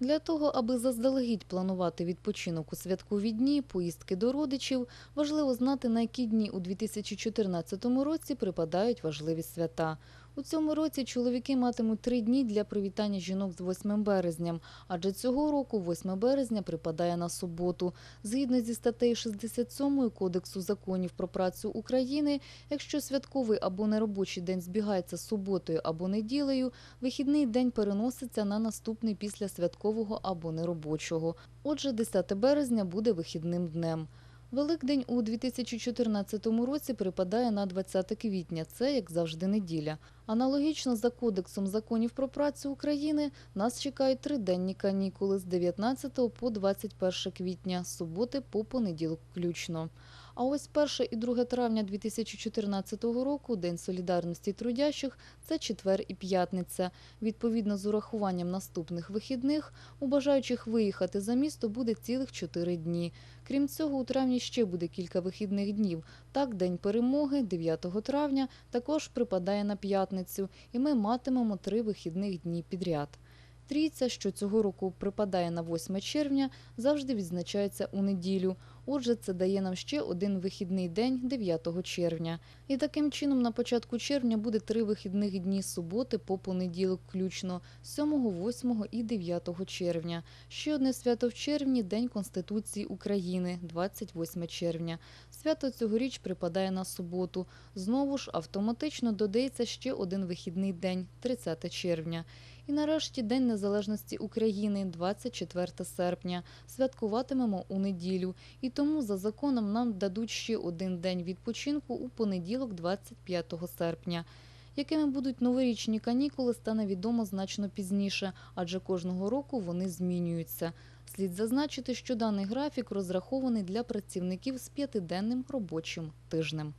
Для того, аби заздалегідь планувати відпочинок у святкові дні, поїздки до родичів, важливо знати, на які дні у 2014 році припадають важливі свята. У цьому році чоловіки матимуть три дні для привітання жінок з 8 березням, адже цього року 8 березня припадає на суботу. Згідно зі статтею 67 Кодексу законів про працю України, якщо святковий або неробочий день збігається з суботою або неділею, вихідний день переноситься на наступний після святкового або неробочого. Отже, 10 березня буде вихідним днем. Великдень у 2014 році припадає на 20 квітня. Це, як завжди, неділя. Аналогічно за Кодексом законів про працю України нас чекають триденні канікули з 19 по 21 квітня, суботи по понеділок включно. А ось 1 і 2 травня 2014 року, День солідарності трудящих, це четвер і п'ятниця. Відповідно з урахуванням наступних вихідних, у бажаючих виїхати за місто буде цілих 4 дні. Крім цього, у травні ще буде кілька вихідних днів. Так, День перемоги 9 травня також припадає на п'ятницю, і ми матимемо три вихідних дні підряд. Трійця, що цього року припадає на 8 червня, завжди відзначається у неділю. Отже, це дає нам ще один вихідний день 9 червня. І таким чином на початку червня буде три вихідних дні суботи по понеділок включно 7, 8 і 9 червня. Ще одне свято в червні День Конституції України 28 червня. Свято цьогоріч припадає на суботу. Знову ж автоматично додається ще один вихідний день 30 червня. І нарешті День Незалежності України 24 серпня. Святкуватимемо у неділю. І тому за законом нам дадуть ще один день відпочинку у понеділок, 25 серпня. Якими будуть новорічні канікули, стане відомо значно пізніше, адже кожного року вони змінюються. Слід зазначити, що даний графік розрахований для працівників з п'ятиденним робочим тижнем.